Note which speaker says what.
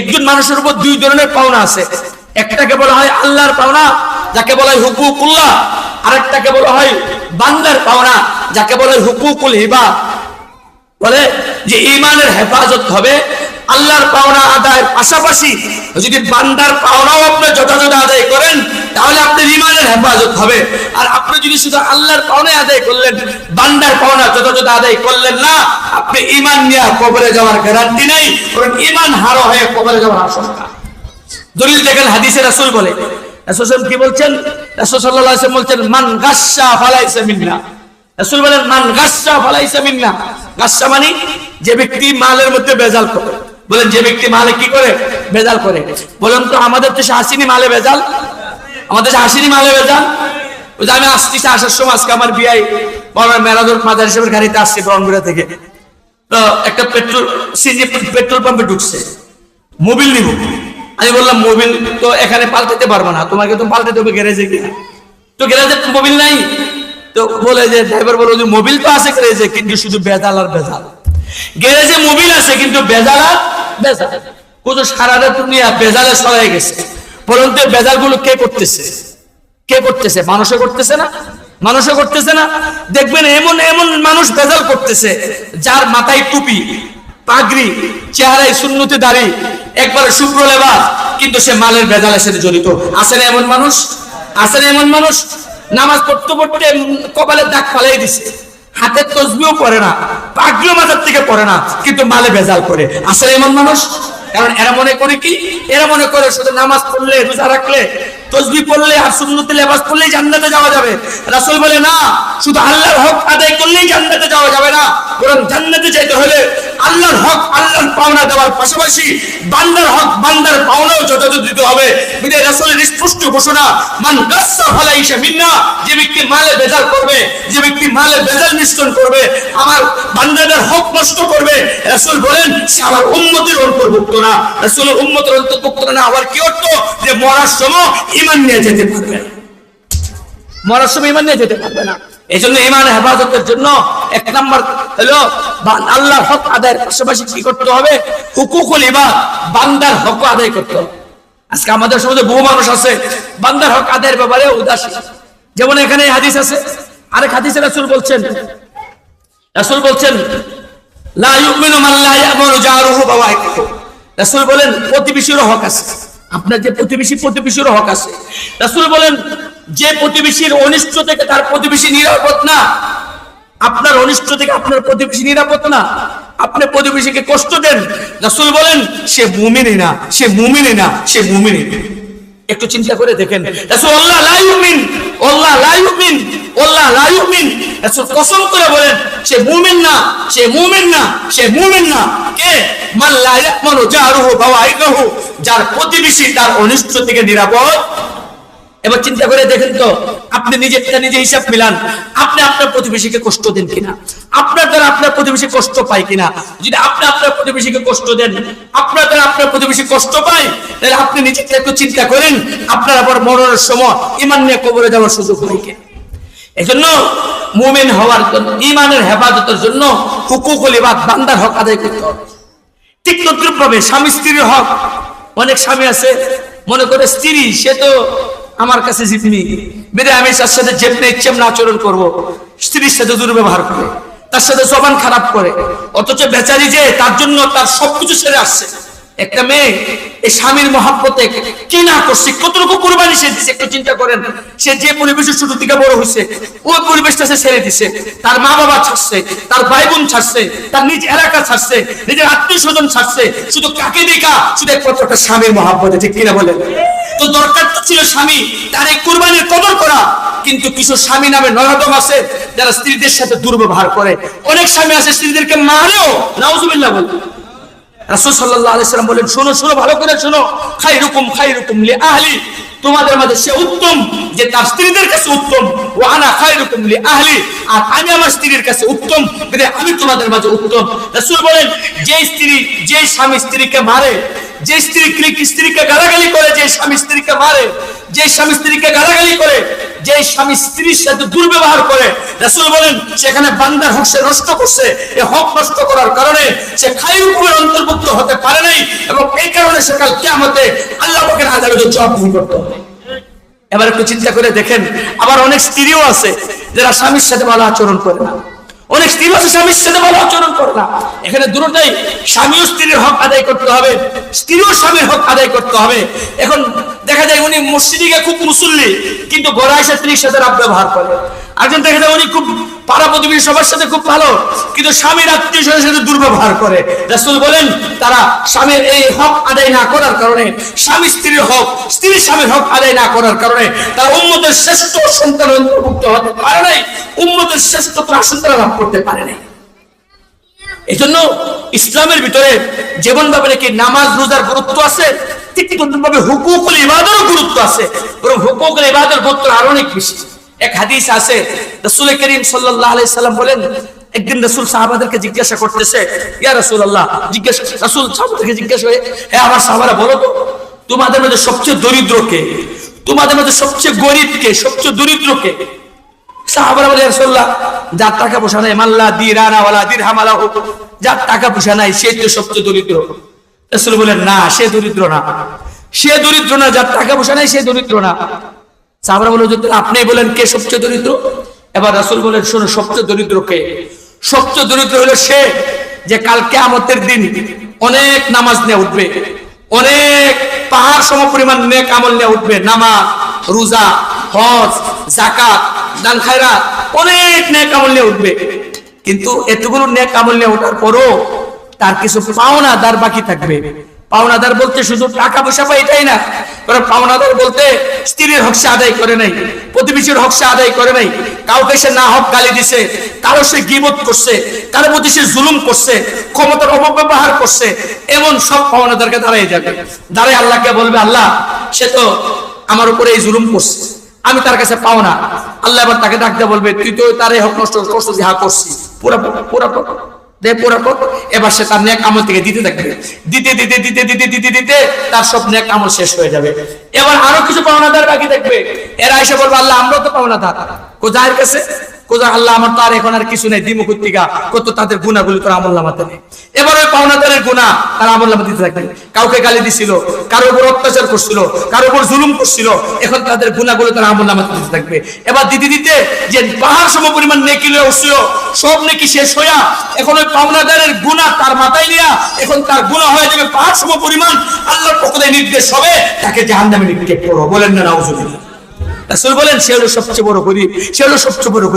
Speaker 1: একজন মানুষের উপর দুই ধরনের পাওনা আছে। একটাকে বলা হয় আল্লাহর পাওনা, যাকে বলা হয় হুকুকুল্লাহ। আরেকটাকে বলা হয় বান্দার পাওনা, যাকে বলা হুকুকুল হিবা বলে যে ইমানের হেফাজত হবে আল্লাহর পাওনা আদায়ের পাশাপাশি যদি বান্দার পাওনাও আপনি যথাযথ আদায় করেন, তাহলে আপনার ইমানের হেফাজত হবে। আর আপনি যদি শুধু আল্লাহর পাওনায় আদায় করলেন, বান্দার পাওনা যথাযথ আদায় করলেন না, আপনি ইমান নিয়ে কবরে যাওয়ার গ্যারান্টি নেই, বরং ইমান হারো হয়ে কবরে যাওয়ার আশঙ্কা। দলিল দেখেন হাদিসে রাসূল বলে, রাসূল কি বলছেন? রাসূল বলছেন, মান গাশশা ফালাইসা মিন্না। রাসূল বলেন, মান গাশশা ফালাইসা মিন্না। গাশশা মানে যে ব্যক্তি মালের মধ্যে বেজাল করে। বলেন, যে ব্যক্তি মালে কি করে? বেজাল করে। বলেন তো, আমাদের দেশে হাসিনি মালে বেজাল আমাদের দেশে হাসিনি মালে বেজাল ওই যে আমি আসতেছি আসার সময়, আজকে আমার বিয়াই বড় মেরাদুর মাদার হিসেবে গাড়িতে আসছি ব্রহ্মপুরা থেকে। তো একটা পেট্রোল, সিএনজি পেট্রোল পাম্পে ঢুকছে। মোবিল নিব। আমি বললাম, মোবিল তো এখানে পাল্টাতে পারব না। তোমাকে তো পাল্টাতে হবে গ্যারেজে গিয়ে। তো গ্যারেজে মোবিল নাই। তো বলে যে, ড্রাইভার বলে যে মোবিল তো আছে গ্যারেজে, কিন্তু শুধু বেজাল আর বেজাল গ্যারেজে মোবিল আছে, কিন্তু বেজাল আর বেজাল কত সারা রাত দুনিয়া বেজালে সরাই গেছে। বলুন তো বেজালগুলো কে করতেছে? কে করতেছে? মানুষে করতেছে না? মানুষে করতেছে না? দেখবেন এমন এমন মানুষ বেজাল করতেছে, যার মাথায় টুপি, পাগড়ি, চেহারায় শূন্যতে দাঁড়ি, একবারে শুভ্র লেবাস, কিন্তু সে মালের বেজালের সাথে জড়িত। আছে না এমন মানুষ? আছে না এমন মানুষ? নামাজ পড়তে পড়তে কপালের দাগ ফালাই দিছে। হাতের তসবিও করে না, পাগড়িও মাথার থেকে পড়ে না, কিন্তু মালে ভেজাল করে। আসলে এমন মানুষ? কারণ এরা মনে করে কি? এরা মনে করে শুধু নামাজ পড়লে, রোজা রাখলে, তসবি পড়লে আর সুন্নতে লেবাস পড়লেই জান্নাতে যাওয়া যাবে। রাসূল বলে, না, শুধু আল্লাহর হক আদায় করলেই জান্নাতে যাওয়া যাবে না, বরং জান্নাতে যেতে হলে আল্লাহর হক, আল্লাহর পাওনা দেওয়ার পাশাপাশি বান্দার হক, বান্দার পাওনাও যথাযথ দিতে হবে। বিদায় রাসূলের স্পষ্ট ঘোষণা, মান গাসসা ফালাইসা মিন্না যে ব্যক্তি মালে বেজাল করবে, যে ব্যক্তি মালে বেজাল মিশ্রণ করবে, আমার বান্দাদের হক নষ্ট করবে। রাসূল বলেন, সে আমার উম্মতের অন্তর্ভুক্ত না। রাসূলের উম্মতের অন্তর্ভুক্ত না আবার কি অর্থ? যে মরার সময় ঈমান নিয়ে যেতে পারবে। না মরার সময় ইমান নিয়ে যেতে পারবে না। এই জন্য ইমান হেফাজতের জন্য এক নম্বর হলো আল্লাহর হক আদায়ের পাশাপাশি কি করতে হবে? হুকুকুল ইবাদ, বান্দার হক আদায় করতে হবে। আজকে আমাদের সমাজে বহু মানুষ আছে, বান্দার হক আদায়ের ব্যাপারে উদাসীন। যেমন এখানে হাদিস আছে, আরেক হাদিসে রাসূল বলছেন রাসূল বলছেন, লা ইউমিনু মান লা ইয়ামানু জারুহু বাওয়াইকুহু রাসূল বলেন, প্রতিবেশীরও হক আছে। আপনার যে প্রতিবেশী প্রতিবেশীর হক আছে। রাসূল বলেন যে প্রতিবেশীর অনিষ্ট থেকে তার প্রতিবেশী নিরাপদ না, আপনার অনিষ্ট থেকে আপনার প্রতিবেশী নিরাপদ না। আপনি প্রতিবেশীকে কষ্ট দেন। রাসূল বলেন, সে মুমিনই না, সে মুমিনই না, সে মুমিনই না। একটু চিন্তা করে দেখেন। মুমিন মুমিন মুমিন যার প্রতিবেশী তার অনিষ্ট থেকে নিরাপদ এবার চিন্তা করে দেখেন তো, আপনি নিজেরটা নিজে হিসাব মিলান। আপনি আপনার প্রতিবেশীকে কষ্ট দেন কিনা? আপনার দ্বারা আপনার প্রতিবেশী কষ্ট পায় কিনা? যদি আপনি আপনার প্রতিবেশীকে কষ্ট দেন, আপনার দ্বারা আপনার প্রতিবেশী কষ্ট পায়, তাহলে আপনি নিজেকে একটু চিন্তা করেন, আপনার আবার মরণের সময় ইমান নিয়ে কবরে যাওয়ার সুযোগ হয় কিনা? এজন্য মুমিন হওয়ার জন্য ইমানের হেফাজতের জন্য হুকুকুল ইবাদ বান্দার হক আদায় করতে হবে। ঠিক তদ্রুপ ভাবে স্বামী স্ত্রীর হক। অনেক স্বামী আছে, মনে করে স্ত্রী, সে তো আমার কাছে জিতনি বেদে আমি তার সাথে যেমনি ইচ্ছে এমনি আচরণ করব। স্ত্রীর সাথে দুর্ব্যবহার করে, তার সাথে জবান খারাপ করে, অথচ বেচারি যে তার জন্য তার সবকিছু ছেড়ে আসছে। একটা মেয়ে, এই স্বামীর মহাব্বতে কি না করছে, কতটুকু কোরবানি সে দিছে, একটু চিন্তা করেন। সে যে পরিবেশের ছোট থেকে বড় হয়েছে ওই পরিবেশটা সে ছেড়ে দিছে। তার মা বাবা ছাড়ছে, তার ভাই বোন ছাড়ছে, তার নিজ এলাকা ছাড়ছে, নিজের আত্মীয় স্বজন ছাড়ছে, শুধু কাকে দেখা, শুধু একমাত্র একটা স্বামীর মহাব্বতে, ঠিক কিনা বলেন? তো দরকার ছিল স্বামী, তার এই কোরবানির কদর করা। কিন্তু কিছু স্বামী নামে নরদম আছে, যারা স্ত্রীদের সাথে দুর্ব্যবহার করে। অনেক স্বামী আছে স্ত্রীদেরকে মারেও, নাউজুবিল্লাহ বলে। কাছে উত্তম। ওয়া আনা আমি আমার স্ত্রীর কাছে উত্তম আমি তোমাদের মাঝে উত্তম। বলেন যে স্ত্রী যে স্বামী স্ত্রীকে মারে যে স্ত্রী স্ত্রীকে গালাগালি করে, যে স্বামী স্ত্রীকে মারে, যে স্বামী স্ত্রীকে গালাগালি করে, যে স্বামী স্ত্রীর সাথে দুর্ব্যবহার করে, রাসূল বলেন, সেখানে বান্দার হক সে নষ্ট করছে। এই হক নষ্ট করার কারণে সে খাই রকমের অন্তর্ভুক্ত হতে পারে নাই এবং এই কারণে সে কাল কেমতে আল্লাহ পাকের আদালতে জবাবদিহি করতে হবে। এবার একটু চিন্তা করে দেখেন, আবার অনেক স্ত্রীও আছে যারা স্বামীর সাথে ভালো আচরণ করে না। অনেক স্ত্রী আছে স্বামীর সাথে ভালো আচরণ করে না। এখানে দুটোটাই ও স্ত্রীর হক আদায় করতে হবে। স্ত্রীও স্বামীর হক আদায় করতে হবে। এখন দেখা যায় উনি মসজিদে খুব মুসল্লি, কিন্তু গড়া এসে স্ত্রীর সাথে রাব ব্যবহার করে। একজন দেখা যায় উনি খুব পাড়া প্রতিবেশী সবার সাথে খুব ভালো, কিন্তু স্বামীর আত্মীয় স্বজনের সাথে দুর্ব্যবহার করে। রাসূল বলেন, তারা স্বামীর এই হক আদায় না করার কারণে, স্বামী স্ত্রীর হক স্ত্রী স্বামীর হক আদায় না করার কারণে তারা উম্মতের শ্রেষ্ঠ সন্তান অন্তর্ভুক্ত হতে পারে নাই, উম্মতের শ্রেষ্ঠ সন্তান লাভ করতে পারে নাই। এই জন্য ইসলামের ভিতরে যেমন ভাবে কি নামাজ, রোজার গুরুত্ব আছে, ঠিক তেমন ভাবে হুকুকুল ইবাদেরও গুরুত্ব আছে। বরং হুকুকুল ইবাদের গুরুত্ব আরও অনেক বেশি। এক হাদিস আছে, রাসূল করিম সাল্লাল্লাহু আলাইহি সাল্লাম বলেন, একদিন রাসূল সাহাবাদেরকে জিজ্ঞাসা করতেছে, ইয়া রাসূলুল্লাহ, জিজ্ঞাসা, রাসূল সাহাবাদেরকে জিজ্ঞাসা হয়ে, হে আমার সাহাবারা, বলো তো, তোমাদের মধ্যে সবচেয়ে দরিদ্র কে? তোমাদের মধ্যে সবচেয়ে গরিব কে? সবচেয়ে দরিদ্র কে? সাহাবারা বলে রাসূলুল্লাহ, যার টাকা পয়সা নাই, মাল্লা, দিরানা, ওয়ালা দিরহামালা হোক যার টাকা পয়সা নাই, সে তো সবচেয়ে দরিদ্র। রাসূল বলেন, না, সে দরিদ্র না। সে দরিদ্র না, যার টাকা পয়সা নাই, সে দরিদ্র না। আপনি বলেন কে সবচেয়ে দরিদ্র? এবার রাসূল বলেন, শোনো, সবচেয়ে দরিদ্র কে? সবচেয়ে দরিদ্র হলো সে যে কাল কিয়ামতের দিন অনেক নামাজ নিয়ে উঠবে, অনেক পাহাড় সম পরিমাণ নেক আমল নিয়ে উঠবে, নামাজ, রোজা, হজ জাকাত দান খায়রাত, অনেক নেক আমল নিয়ে উঠবে। কিন্তু এতগুলো নেক আমল নিয়ে ওঠার পরও তার কিছু পাওনাদার বাকি থাকবে। পাওনাদার বলতে শুধু টাকা পয়সা পায় এটাই না বরং পাওনাদার বলতে স্ত্রীর হক সে আদায় করে নাই, প্রতিবেশীর হক সে আদায় করে নাই, কাউকে সে না হক গালি দিছে, কারও সে গিবত করছে কারও প্রতি সে জুলুম করছে, ক্ষমতার অপব্যবহার করছে, এমন সব পাওনাদারকে দাঁড়াই যাবে। দাঁড়াই আল্লাহকে বলবে, আল্লাহ, সে তো আমার উপরে এই জুলুম করছে, আমি তার কাছে পাও না। আল্লাহ এবার তাকে ডাকতে বলবে, তুই তো তার হক নষ্ট করছ যে হা করছি পুরা পুরা এবার সে তার নেক আমল থেকে দিতে থাকবে। দিতে দিতে দিতে দিতে দিতে দিতে তার সব নেক আমল শেষ হয়ে যাবে। এবার আরও কিছু পাওনাদার বাকি থাকবে। এরা এসে বলব, আল্লাহ, আমরাও তো পাওনাদার। কোথায় কাছে? পাহাড় সব নেকি শেষ হইয়া এখন ওই পাওনাদারের গুণা তার মাথায় নিয়া এখন তার গুণা হয়ে যাবে পাহাড় সম পরিমাণ। আল্লাহর নির্দেশ হবে, তাকে বলেন না, নাউজুবিল্লাহ। বলেন, সে হলো সবচেয়ে বড় গরিব, সে হলো সবচেয়ে বড়।